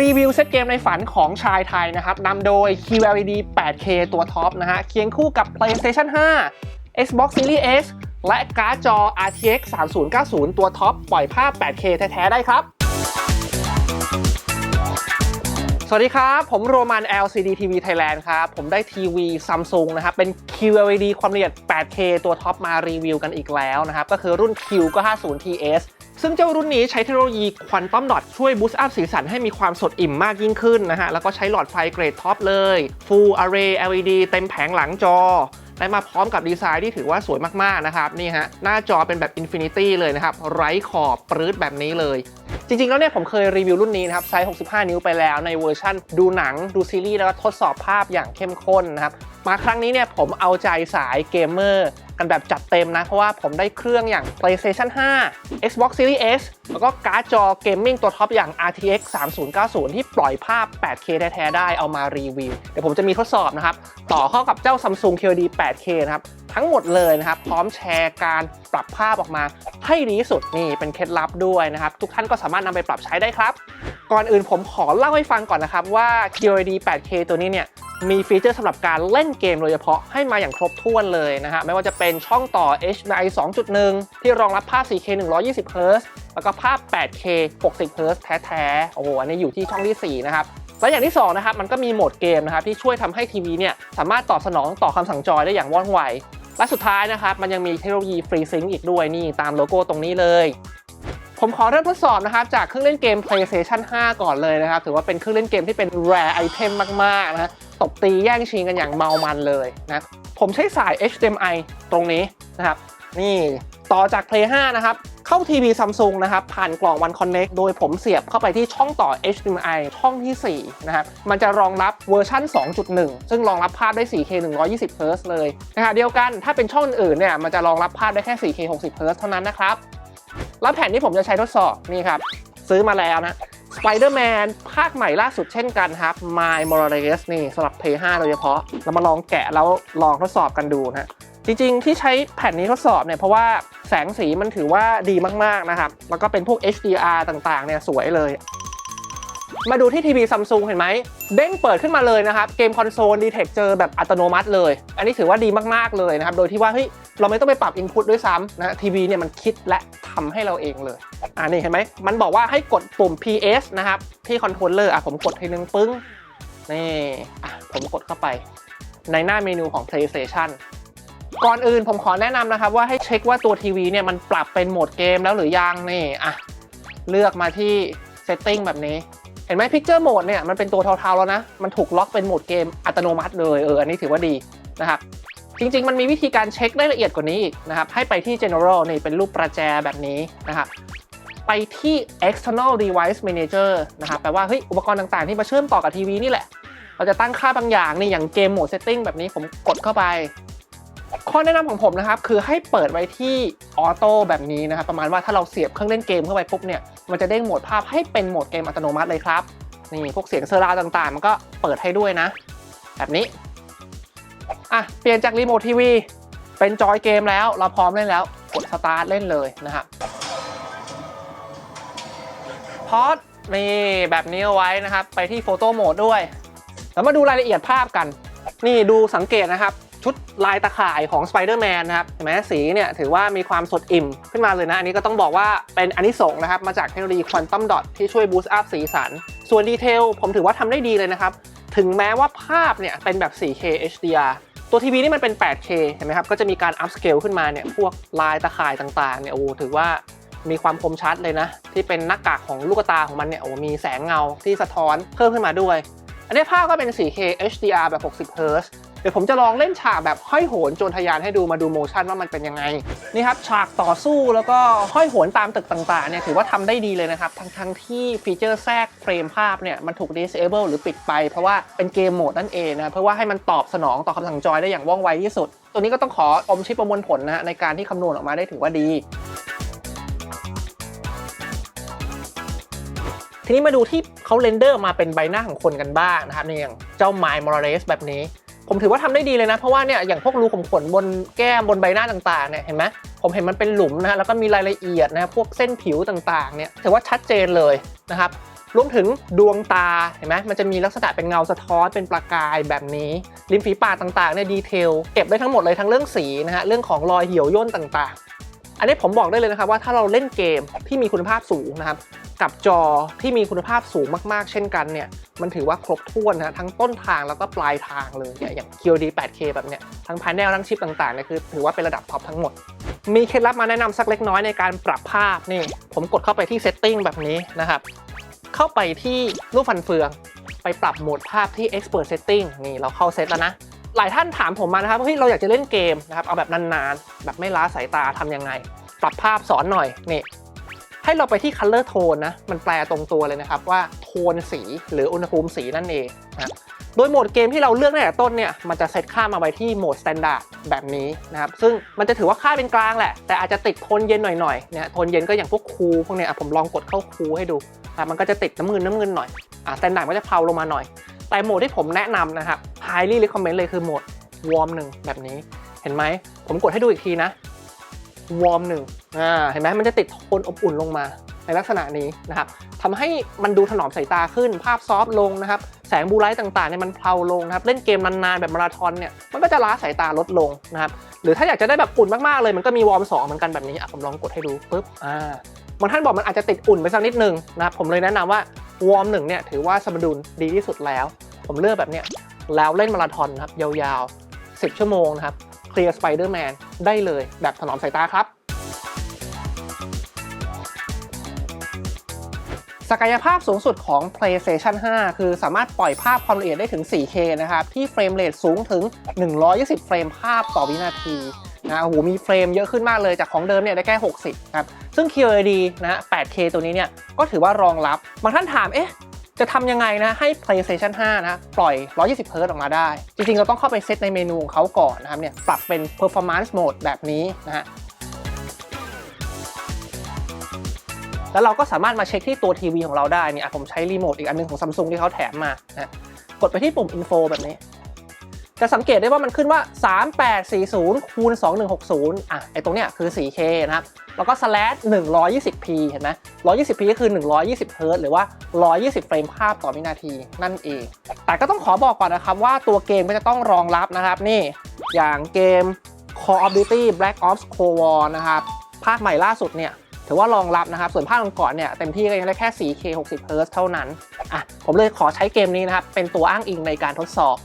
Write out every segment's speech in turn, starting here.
รีวิวเซตเกมในฝันของชายไทยนะครับนำโดย QLED 8K ตัวท็อปนะฮะเคียงคู่กับ PlayStation 5 Xbox Series X และการ์ดจอ RTX 3090 ตัวท็อป ปล่อยภาพ 8K แท้ ๆ ได้ครับ สวัสดีครับ ผมโรมัน LCD TV Thailand ครับ ผมได้ทีวี Samsung นะครับ เป็น QLED ความละเอียด 8K ตัวท็อปมารีวิวกันอีกแล้วนะครับ ก็คือรุ่น Q ก็50 TS ซึ่งเจ้ารุ่นนี้ใช้เทคโนโลยีควอนตัมดอทช่วยบูสต์อัพสีสันให้มีความสดอิ่มมากยิ่งขึ้นนะฮะ แล้วก็ใช้หลอดไฟเกรดท็อปเลย Full Array LED เต็มแผงหลังจอ ได้มาพร้อมกับดีไซน์ที่ถือว่าสวยมากๆนะครับนี่ฮะหน้าจอเป็นแบบอินฟินิตี้เลยนะครับไร้ขอบปรื้ดแบบนี้เลยจริงๆ แล้วเนี่ยผมเคยรีวิวรุ่นนี้นะครับไซส์ 65 นิ้วไปแล้วในเวอร์ชั่นดูหนังดูซีรีส์แล้วก็ทดสอบภาพอย่างเข้มข้นนะครับ มาครั้งนี้เนี่ยผมเอาใจสายเกมเมอร์ กันแบบจัดเต็มนะ เพราะว่าผมได้เครื่องอย่าง PlayStation 5 Xbox Series S แล้วก็การ์ดจอเกมมิ่งตัวท็อปอย่าง RTX 3090 ที่ปล่อยภาพ 8K แท้ ๆ ได้เอามารีวิว เดี๋ยวผมจะมีทดสอบนะครับ ต่อเข้ากับเจ้า Samsung QLD 8K นะครับทั้งหมดเลยนะครับ พร้อมแชร์การปรับภาพออกมาให้ดีที่สุดนี่เป็นเคล็ดลับด้วยนะครับ ทุกท่านก็สามารถนำไปปรับใช้ได้ครับ ก่อนอื่นผมขอเล่าให้ฟังก่อนนะครับว่า QLED 8K ตัวนี้เนี่ยมีฟีเจอร์สำหรับการเล่นเกมโดยเฉพาะให้มาอย่างครบถ้วนเลยนะฮะไม่ว่าจะเป็นช่องต่อ HDMI 2.1 ที่รองรับภาพ 4K 120 Hz แล้วก็ภาพ 8K 60 Hz แท้ๆ โอ้โห อันนี้อยู่ที่ช่องที่ 4 นะครับและอย่างที่2นะครับมันก็มีโหมดเกมนะครับที่ช่วยทำให้ทีวีเนี่ยสามารถตอบสนองต่อคำสั่งจอยได้อย่างว่องไว และสุดท้ายนะครับมันยังมีเทคโนโลยีฟรีซิงค์อีกด้วยนี่ตามโลโก้ตรงนี้เลย ผมขอเริ่มทดสอบนะครับจากเครื่องเล่นเกม PlayStation 5 ก่อนเลยนะครับ ถือว่าเป็นเครื่องเล่นเกมที่เป็น rare item มากๆนะตบตีแย่งชิงกันอย่างเมามันเลยนะผมใช้สาย HDMI ตรงนี้นะครับนี่ต่อจาก Play 5 นะครับ เข้าทีวี Samsung นะครับผ่านกล่อง One Connect โดยผมเสียบเข้าไปที่ช่องต่อ HDMI ช่องที่ 4 นะครับ มันจะรองรับเวอร์ชัน2.1 ซึ่งรองรับภาพได้ 4K 120 Hz เลยนะครับเดียวกันถ้าเป็นช่องอื่นเนี่ยมันจะรองรับภาพได้แค่ 4K 60 Hz เท่านั้นนะครับ แล้วแผ่นที่ผมจะใช้ทดสอบนี่ครับซื้อมาแล้วนะ Spider-Man ภาคใหม่ล่าสุดเช่นกันครับ My Morales นี่สำหรับ Play 5โดยเฉพาะ เรามาลองแกะแล้วลองทดสอบกันดูนะ จริงๆ ที่ใช้แผ่นนี้ทดสอบเนี่ยเพราะว่าแสงสีมันถือว่าดีมากๆนะครับแล้วก็เป็นพวก HDR ต่างๆเนี่ยสวยเลย มาดูที่ทีวีซัมซุงเห็นไหมเด้งเปิดขึ้นมาเลยนะครับเกมคอนโซลดีเทคเจอแบบอัตโนมัติเลย อันนี้ถือว่าดีมากๆเลยนะครับโดยที่ว่าเฮ้ยเราไม่ต้องไปปรับอินพุตด้วยซ้ำนะทีวีเนี่ยมันคิดและทำให้เราเองเลยอ่านี่เห็นไหมมันบอกว่าให้กดปุ่ม PS นะครับที่คอนโทรลเลอร์อะผมกดทีนึงปึ้งนี่อะผมกดเข้าไปในหน้าเมนูของ PlayStation ก่อนอื่นผมขอแนะนำนะครับว่าให้เช็คว่าตัวทีวีเนี่ยมันปรับเป็นโหมดเกมแล้วหรือยังนี่อะเลือกมาที่ Setting แบบนี้เห็นไหม Picture Mode เนี่ยมันเป็นตัวเทาๆแล้วนะ มันถูกล็อกเป็นโหมดเกมอัตโนมัติเลยเอออันนี้ถือว่าดีนะครับจริงๆ มันมีวิธีการเช็คได้ละเอียดกว่านี้อีกนะครับ ให้ไปที่ General นี่เป็นรูปประแจแบบนี้นะครับไปที่ external device manager นะครับแปลว่าเฮ้ยอุปกรณ์ต่างๆ ที่มาเชื่อมต่อกับทีวีนี่แหละ เราจะตั้งค่าบางอย่างนี่อย่างเกมโหมด setting แบบนี้ผมกดเข้าไป ข้อแนะนำของผมนะครับคือให้เปิดไว้ที่ออโต้แบบนี้นะครับประมาณว่าถ้าเราเสียบเครื่องเล่นเกมเข้าไปปุ๊บเนี่ยมันจะเด้งโหมดภาพให้เป็นโหมดเกมอัตโนมัติเลยครับนี่พวกเสียงเซอร์ราต่างๆ มันก็เปิดให้ด้วยนะ แบบนี้อะเปลี่ยนจากรีโมททีวีเป็นจอยเกมแล้วเราพร้อมเล่นแล้วกดสตาร์ทเล่นเลยนะครับพอดนี่แบบนี้เอาไว้นะครับ ไปที่โฟโต้โหมดด้วย แล้วมาดูรายละเอียดภาพกัน นี่ดูสังเกตนะครับ ชุดลายตะข่ายของ Spider-Man นะครับเห็นไหมสีเนี่ยถือว่ามีความสดอิ่มขึ้นมาเลยนะ อันนี้ก็ต้องบอกว่าเป็นอันนี้ส่งนะครับ มาจากเทคโนโลยีควอนตัมดอทที่ช่วยบูสต์อัพสีสัน ส่วนดีเทลผมถือว่าทำได้ดีเลยนะครับ ถึงแม้ว่าภาพเนี่ยเป็นแบบ 4K HDR ตัวทีวีนี่มันเป็น 8K เห็นไหมครับ ก็จะมีการอัพสเกลขึ้นมาเนี่ย พวกลายตะข่ายต่างๆ เนี่ย โอ้ ถือว่ามีความคมชัดเลยนะ ที่เป็นหน้ากากของลูกตาของมันเนี่ย โอ้ มีแสงเงาที่สะท้อนเพิ่มขึ้นมาด้วย อันนี้ภาพก็เป็น 4K HDR แบบ 60 Hz เดี๋ยวผมจะลองเล่นฉากแบบห้อยโหนโจรทะยานให้ดูมาดูโมชั่นว่ามันเป็นยังไงนี่ครับฉากต่อสู้แล้วก็ห้อยโหนตามตึกต่างๆเนี่ยถือว่าทำได้ดีเลยนะครับทั้งทั้งที่ฟีเจอร์แทรกเฟรมภาพเนี่ยมันถูก disable หรือปิดไป เพราะว่าเป็นเกมโหมดนั่นเองนะเพื่อว่าให้มันตอบสนองต่อคำสั่งจอยได้อย่างว่องไวที่สุด ตัวนี้ก็ต้องขออมชิปประมวลผลนะฮะในการที่คำนวณออกมาได้ถือว่าดีทีนี้มาดูที่เขาเรนเดอร์มาเป็นใบหน้าของคนกันบ้างนะครับนี่อย่างเจ้า My Morales แบบนี้ ผมถือว่าทำได้ดีเลยนะ เพราะว่าเนี่ยอย่างพวกรูขุมขนบนแก้มบนใบหน้าต่างๆเนี่ยเห็นไหมผมเห็นมันเป็นหลุมนะฮะแล้วก็มีรายละเอียดนะพวกเส้นผิวต่างๆเนี่ยถือว่าชัดเจนเลยนะครับรวมถึงดวงตาเห็นไหมมันจะมีลักษณะเป็นเงาสะท้อนเป็นประกายแบบนี้ริมฝีปากต่างๆเนี่ยดีเทลเก็บได้ทั้งหมดเลยทั้งเรื่องสีนะฮะเรื่องของรอยเหี่ยวย่นต่างๆ อันนี้ผมบอกได้เลยนะครับว่าถ้าเราเล่นเกมที่มีคุณภาพสูงนะครับกับจอที่มีคุณภาพสูงมากๆ เช่นกันเนี่ยมันถือว่าครบถ้วนนะทั้งต้นทางแล้วก็ปลายทางเลยเนี่ยอย่าง QD 8K แบบเนี้ยทั้งพา n e l ทั้งชิปต่างๆเนี่ยคือถือว่าเป็นระดับท็อปทั้งหมด มีเคล็ดลับมาแนะนำสักเล็กน้อยในการปรับภาพนี่ผมกดเข้าไปที่ Setting แบบนี้นะครับเข้าไปที่รูปฟันเฟือง ไปปรับโหมดภาพที่ Expert Setting นี่เราเข้าเซตแล้วนะ หลายท่านถามผมมานะครับว่าเฮ้ยเราอยากจะเล่นเกมนะครับเอาแบบนานๆ แบบไม่ล้าสายตาทำยังไง ปรับภาพสอนหน่อยนี่ให้เราไปที่ color tone นะ มันแปลตรงตัวเลยนะครับว่าโทนสีหรืออุณหภูมิสีนั่นเองนะโดยโหมดเกมที่เราเลือกตั้งแต่ต้นเนี่ย มันจะเซตค่ามาไว้ที่โหมด standard แบบนี้นะครับ ซึ่งมันจะถือว่าค่าเป็นกลางแหละ แต่อาจจะติดโทนเย็นหน่อยๆ เนี่ย โทนเย็นก็อย่างพวกคูลพวกเนี้ยผมลองกดเข้าคูลให้ดูอะมันก็จะติดน้ำเงินน้ำเงินหน่อย อะ standard ก็จะเพลาลงมาหน่อย แต่โหมดที่ผมแนะนำนะครับ highly recommend เลยคือโหมด warm หนึ่งแบบนี้ เห็นไหม ผมกดให้ดูอีกทีนะ warm หนึ่งอ่าเห็นไหมมันจะติดโทนอบอุ่นลงมาในลักษณะนี้นะครับทำให้มันดูถนอมสายตาขึ้น ภาพซอฟต์ลงนะครับ แสงบูไลท์ต่างๆเนี่ยมันเพลาลงนะครับ เล่นเกมนานๆแบบมาราธอนเนี่ยมันก็จะล้าสายตาลดลงนะครับ หรือถ้าอยากจะได้แบบอุ่นมากๆเลย มันก็มีวอร์มสองเหมือนกันแบบนี้อะผมลองกดให้ดูปุ๊บอ่า บางท่านบอกมันอาจจะติดอุ่นไปสักนิดนึงนะครับผมเลยแนะนำว่าวอร์มหนึ่งเนี่ยถือว่าสมดุลดีที่สุดแล้ว ผมเลือกแบบเนี้ยแล้วเล่นมาราธอนนะครับยาวๆ 10 ชั่วโมงนะครับเคลียร์สไปเดอร์แมนได้เลยแบบถนอมสายตาครับ ศักยภาพสูงสุดของ PlayStation 5 คือสามารถปล่อยภาพความละเอียดได้ถึง 4K นะครับ ที่เฟรมเรทสูงถึง 120 เฟรมภาพต่อวินาที นะโอ้โหมีเฟรมเยอะขึ้นมากเลยจากของเดิมเนี่ยได้แค่ 60ครับซึ่ง QLED นะ 8K ตัวนี้เนี่ยก็ถือว่ารองรับบางท่านถามเอ๊ะจะทำยังไงนะให้ PlayStation 5 นะปล่อย 120 Hz ออกมาได้ จริงๆ เราต้องเข้าไปเซตในเมนูของเขาก่อนนะครับเนี่ยปรับเป็น performance mode แบบนี้นะฮะแล้วเราก็สามารถมาเช็คที่ตัวทีวีของเราได้เนี่ยอะผมใช้รีโมทอีกอันหนึงของซัมซุงที่เขาแถมมานะกดไปที่ปุ่ม Info แบบนี้ จะสังเกตได้ว่ามันขึ้นว่า 3840คูณ2160อะไอตรงเนี้ยคือ 4K นะครับ แล้วก็ slash 120p เห็นไหม 120p ก็คือ 120 Hz หรือว่า 120 เฟรมภาพต่อวินาทีนั่นเอง แต่ก็ต้องขอบอกก่อนนะครับว่าตัวเกมก็จะต้องรองรับนะครับ นี่อย่างเกม Call of Duty Black Ops Cold War นะครับ ภาคใหม่ล่าสุดเนี่ยถือว่ารองรับนะครับ ส่วนภาคก่อนเนี่ยเต็มที่ก็ยังได้แค่ 4K 60 Hz เท่านั้น อะ ผมเลยขอใช้เกมนี้นะครับ เป็นตัวอ้างอิงในการทดสอบ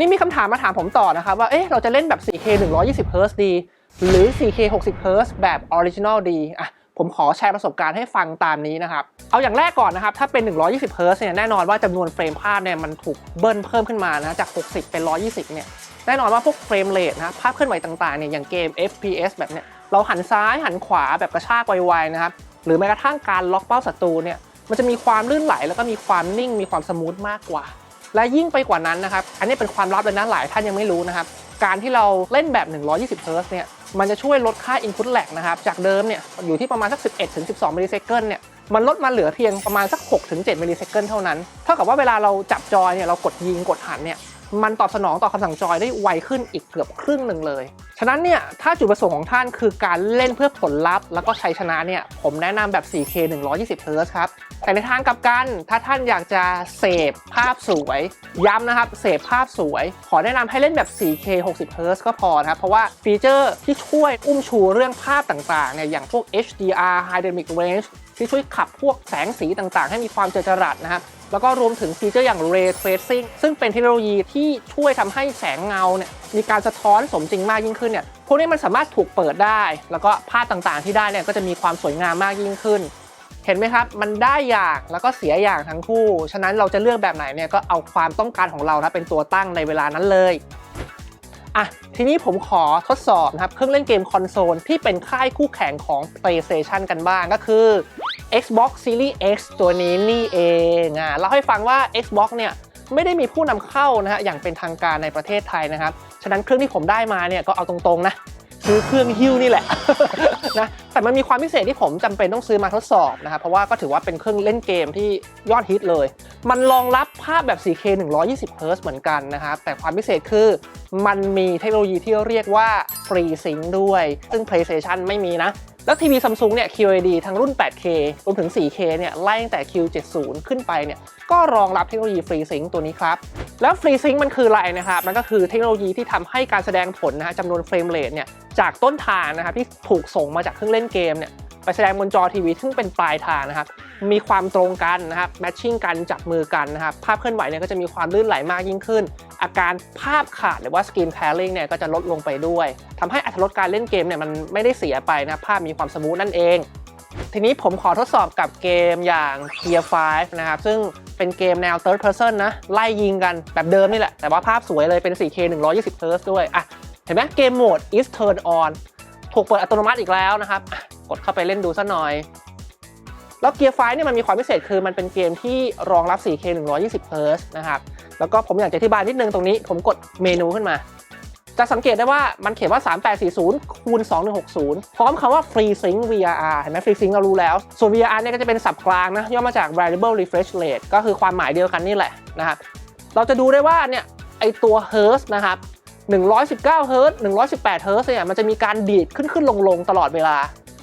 นี้มีคำถามมาถามผมต่อนะครับว่า เอ๊ะ เราจะเล่นแบบ 4K 120 Hz ดี หรือ 4K 60 Hz แบบ Original ดีอะผมขอแชร์ประสบการณ์ให้ฟังตามนี้นะครับ เอาอย่างแรกก่อนนะครับ ถ้าเป็น 120 Hz เนี่ยแน่นอนว่าจำนวนเฟรมภาพเนี่ยมันถูกเบิ้ลเพิ่มขึ้นมานะจาก 60 เป็น 120 เนี่ยแน่นอนว่าพวกเฟรมเรทนะภาพเคลื่อนไหวต่างๆเนี่ยอย่างเกม FPS แบบเนี้ยเราหันซ้ายหันขวาแบบกระชากไวๆนะครับหรือแม้กระทั่งการล็อกเป้าศัตรูเนี่ยมันจะมีความลื่นไหลแล้วก็มีความนิ่งมีความสมูทมากกว่า และยิ่งไปกว่านั้นนะครับ อันนี้เป็นความลับเลยนะหลายท่านยังไม่รู้นะครับ การที่เราเล่นแบบ 120 Hz เนี่ย มันจะช่วยลดค่า input lag นะครับ จากเดิมเนี่ยอยู่ที่ประมาณสัก 11-12มิลลิเซคันเนี่ย มันลดมาเหลือเพียงประมาณสัก 6-7มิลลิเซคันเท่านั้น เท่ากับว่าเวลาเราจับจอยเนี่ยเรากดยิงกดหันเนี่ย มันตอบสนองต่อคำสั่งจอยได้ไวขึ้นอีกเกือบครึ่งหนึ่งเลย ฉะนั้นเนี่ยถ้าจุดประสงค์ของท่านคือการเล่นเพื่อผลลัพธ์แล้วก็ชัยชนะเนี่ยผมแนะนำแบบ 4K 120 Hz ครับ แต่ในทางกลับกัน ถ้าท่านอยากจะเสพภาพสวย ย้ำนะครับ เสพภาพสวย ขอแนะนำให้เล่นแบบ 4K 60 Hz ก็พอนะครับ เพราะว่าฟีเจอร์ที่ช่วยอุ้มชูเรื่องภาพต่างๆเนี่ยอย่างพวก HDR High Dynamic Range ที่ช่วยขับพวกแสงสีต่างๆ ให้มีความเจอจรัสนะครับแล้วก็รวมถึงฟีเจอร์อย่าง Ray Tracing ซึ่งเป็นเทคโนโลยีที่ช่วยทำให้แสงเงาเนี่ยมีการสะท้อนสมจริงมากยิ่งขึ้นเนี่ยพวกนี้มันสามารถถูกเปิดได้ แล้วก็ภาพต่างๆที่ได้เนี่ยก็จะมีความสวยงามมากยิ่งขึ้น เห็นไหมครับ มันได้อย่างแล้วก็เสียอย่างทั้งคู่ ฉะนั้นเราจะเลือกแบบไหนเนี่ยก็เอาความต้องการของเรานะเป็นตัวตั้งในเวลานั้นเลยอะทีนี้ผมขอทดสอบนะครับเครื่องเล่นเกมคอนโซลที่เป็นค่ายคู่แข่งของ PlayStation กันบ้างก็คือ Xbox Series X ตัวนี้นี่เองอะเล่าให้ฟังว่า Xbox เนี่ยไม่ได้มีผู้นำเข้านะฮะอย่างเป็นทางการในประเทศไทยนะครับ ฉะนั้นเครื่องที่ผมได้มาเนี่ยก็เอาตรงๆนะซื้อเครื่องฮิ้วนี่แหละนะแต่มันมีความพิเศษที่ผมจำเป็นต้องซื้อมาทดสอบนะครับเพราะว่าก็ถือว่าเป็นเครื่องเล่นเกมที่ยอดฮิตเลย มันรองรับภาพแบบ 4K 120 Hz เหมือนกันนะครับ แต่ความพิเศษคือมันมีเทคโนโลยีที่เรียกว่า FreeSync ด้วย ซึ่ง PlayStation ไม่มีนะ แล้วทีวีซัมซุงเนี่ย QLED ทั้งรุ่น 8K รวมถึง 4K เนี่ยไล่ตั้งแต่ Q70 ขึ้นไปเนี่ยก็รองรับเทคโนโลยี FreeSync ตัวนี้ครับ แล้ว FreeSync มันคืออะไรนะครับ มันก็คือเทคโนโลยีที่ทำให้การแสดงผลนะฮะจำนวนเฟรมเรทเนี่ยจากต้นทางนะครับที่ถูกส่งมาจากเครื่องเล่นเกมเนี่ย ไปแสดงบนจอทีวีซึ่งเป็นปลายทางนะครับมีความตรงกันนะครับแมทชิ่งกันจับมือกันนะครับภาพเคลื่อนไหวเนี่ยก็จะมีความลื่นไหลมากยิ่งขึ้น อาการภาพขาดหรือว่าสกรีนแพ r ริงเนี่ยก็จะลดลงไปด้วยทำให้อัตรสการเล่นเกมเนี่ยมันไม่ได้เสียไปนะภาพมีความสมูทนั่นเอง ทีนี้ผมขอทดสอบกับเกมอย่าง Gear 5 นะครับ ซึ่งเป็นเกมแนว third person นะ ไล่ยิงกันแบบเดิมนี่แหละ แต่ว่าภาพสวยเลยเป็น 4K 120 Hz ด้วยอะเห็นไหมเกมโหมด is turn on ถูกเปิดอัตโนมัติอีกแล้วนะครับ กดเข้าไปเล่นดูซะหน่อย แล้ว Gear 5เนี่ยมันมีความพิเศษคือมันเป็นเกมที่รองรับ 4K 120 Hz นะครับแล้วก็ผมอยากจะอธิบายนิดนึงตรงนี้ ผมกดเมนูขึ้นมา จะสังเกตได้ว่ามันเขียนว่า 3840คูณ2160 พร้อมคำว่า Free Sync VRR เห็นไหม Free Sync เรารู้แล้ว ส่วน VRR เนี่ยก็จะเป็นศัพท์กลางนะย่อมาจาก Variable Refresh Rate ก็คือความหมายเดียวกันนี่แหละนะครับเราจะดูได้ว่าเนี่ยไอตัว h z นะครับ119 h z 118 h z เนี่ยมันจะมีการดีดขึ้นขึ้นลงลงตลอดเวลา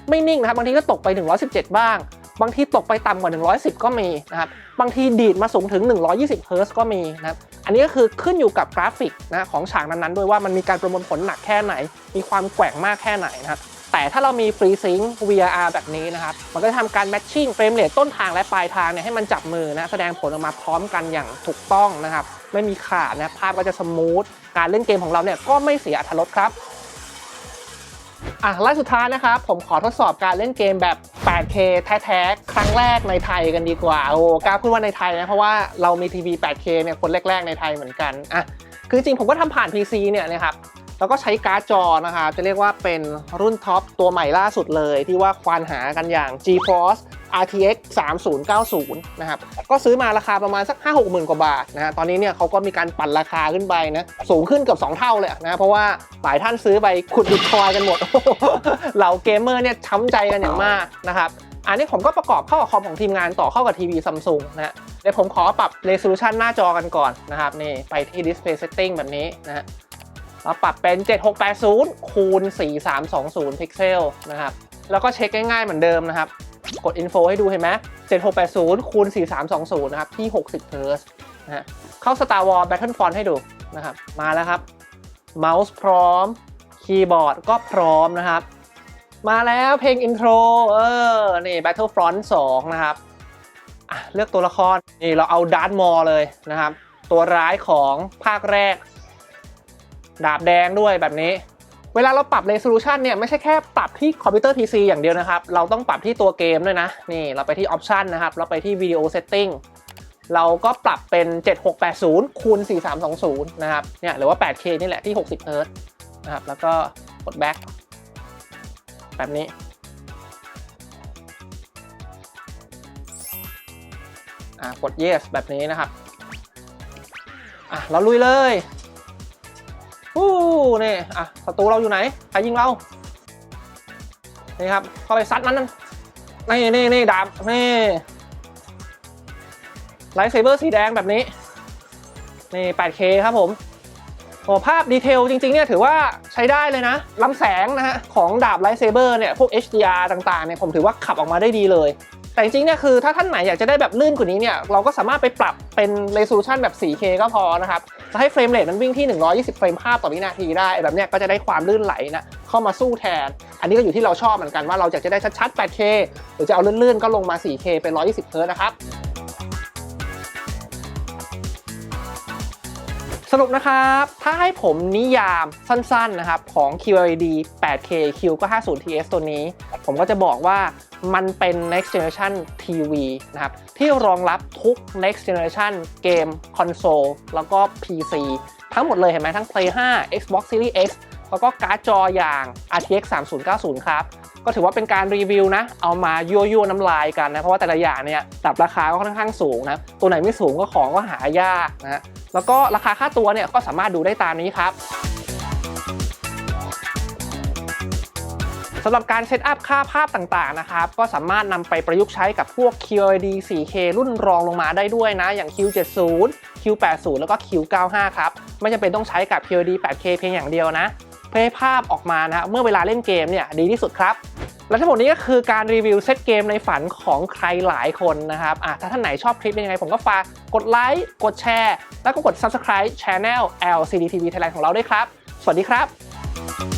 ไม่นิ่งนะครับบางทีก็ตกไป 117 บ้าง บางทีตกไปต่ำกว่า 110 ก็มีนะครับบางทีดีดมาสูงถึง 120 เฮิร์ตก็มีนะครับอันนี้ก็คือขึ้นอยู่กับกราฟิกนะของฉากนั้นๆด้วยว่ามันมีการประมวลผลหนักแค่ไหน มีความแกว่งมากแค่ไหนนะครับแต่ถ้าเรามี Free Sync VRR แบบนี้นะครับ มันก็จะทำการแมทชิ่งเฟรมเรทต้นทางและปลายทางเนี่ยให้มันจับมือนะแสดงผลออกมาพร้อมกันอย่างถูกต้องนะครับ ไม่มีขาดนะภาพก็จะสมูท การเล่นเกมของเราเนี่ยก็ไม่เสียอรรถรสครับ อะไล่สุดท้ายนะครับผมขอทดสอบการเล่นเกมแบบ 8K แท้ๆ ครั้งแรกในไทยกันดีกว่า โอ้กล้าพูดว่าในไทยนะ เพราะว่าเรามีทีวี 8K เนี่ยคนแรก ๆ ในไทยเหมือนกันอะคือจริงผมก็ทำผ่าน PC เนี่ยนะครับแล้วก็ใช้การ์ดจอนะคะจะเรียกว่าเป็นรุ่นท็อปตัวใหม่ล่าสุดเลย ที่ว่าควานหากันอย่าง GeForce RTX 3090 นะครับ ก็ซื้อมาราคาประมาณสัก 5 6หมื่นกว่าบาทนะฮะ ตอนนี้เนี่ยเขาก็มีการปั่นราคาขึ้นไปนะ สูงขึ้นเกือบ2 เท่าเลยนะ เพราะว่าหลายท่านซื้อไปขุดบิตคอยกันหมด เหล่าเกมเมอร์เนี่ยช้ำใจกันอย่างมากนะครับ อันนี้ผมก็ประกอบเข้ากับคอมของทีมงานต่อเข้ากับทีวีซัมซุงนะฮะเดี๋ยวผมขอปรับ resolution หน้าจอกันก่อนนะครับ นี่ไปที่ display setting แบบนี้นะฮะเราปรับเป็น 7680 คูณ 4320 พิกเซลนะครับ แล้วก็เช็คง่ายๆเหมือนเดิมนะครับ กด info ให้ดูเห็นไหม7680คูณ4320 นะครับ ที่ 60 Hz นะฮะเข้า Star Wars Battlefront ให้ดูนะครับ มาแล้วครับ เมาส์พร้อม คีย์บอร์ดก็พร้อมนะครับ มาแล้วเพลงอินโทร เออ นี่ Battlefront 2 นะครับเลือกตัวละคร นี่เราเอาดาร์ m มอร์เลยนะครับ ตัวร้ายของภาคแรก ดาบแดงด้วยแบบนี้ เวลาเราปรับ resolution เนี่ยไม่ใช่แค่ปรับที่คอมพิวเตอร์ PC อย่างเดียวนะครับ เราต้องปรับที่ตัวเกมด้วยนะ นี่เราไปที่ option นะครับ เราไปที่ video setting เราก็ปรับเป็น 7680คูณ4320 นะครับ เนี่ยหรือว่า 8K นี่แหละที่ 60 Hz นะครับ แล้วก็กด back แบบนี้ อะกด yes แบบนี้นะครับ อะเราลุยเลย อู้นี่อะศัตรูเราอยู่ไหนใครยิงเรานี่ครับเข้าไปซัดมันนั่นนี่นี่นี่ดาบนี่ไลท์เซเบอร์สีแดงแบบนี้นี่ 8K ครับผมโอ้ภาพดีเทลจริงๆเนี่ยถือว่าใช้ได้เลยนะลำแสงนะฮะของดาบไลท์เซเบอร์เนี่ยพวก HDR ต่างๆเนี่ยผมถือว่าขับออกมาได้ดีเลย แต่จริงๆเนี่ยคือถ้าท่านไหนอยากจะได้แบบลื่นกว่านี้เนี่ยเราก็สามารถไปปรับเป็น resolution แบบ 4K ก็พอนะครับจะให้เฟรมเรทมันวิ่งที่ 120 เฟรมภาพต่อวินาทีได้แบบเนี้ยก็จะได้ความลื่นไหลนะเข้ามาสู้แทน อันนี้ก็อยู่ที่เราชอบเหมือนกันว่าเราอยากจะได้ชัดๆ 8K หรือจะเอาลื่นๆก็ลงมา 4K เป็น 120 เฮิร์ตนะครับสรุปนะครับ ถ้าให้ผมนิยามสั้นๆนะครับของ QLED 8K Q ก็ 50TS ตัวนี้ ผมก็จะบอกว่า มันเป็น next generation TV นะครับ ที่รองรับทุก next generation เกมคอนโซลแล้วก็ PC ทั้งหมดเลยเห็นไหมทั้ง Play 5 Xbox Series X แล้วก็การ์ดจออย่าง RTX 3090 ครับ ก็ถือว่าเป็นการรีวิวนะ เอามายั่วยั่วน้ำลายกันนะ เพราะว่าแต่ละอย่างเนี่ยปรับราคาก็ค่อนข้างสูงนะ ตัวไหนไม่สูงก็ของก็หายากนะ แล้วก็ราคาค่าตัวเนี่ยก็สามารถดูได้ตามนี้ครับ สำหรับการเซตอัพค่าภาพต่างๆนะครับก็สามารถนำไปประยุกต์ใช้กับพวก QLED 4K รุ่นรองลงมาได้ด้วยนะ อย่าง Q70 Q80 แล้วก็ Q95 ครับ ไม่จำเป็นต้องใช้กับ QLED 8K เพียงอย่างเดียวนะ เพื่อให้ภาพออกมานะเมื่อเวลาเล่นเกมเนี่ยดีที่สุดครับและทั้งหมดนี้ก็คือการรีวิวเซตเกมในฝันของใครหลายคนนะครับอะถ้าท่านไหนชอบคลิปยังไง ผมก็ฝากกดไลค์ กดแชร์ แล้วก็กด Subscribe Channel LCD TV Thailand ของเราด้วยครับ สวัสดีครับ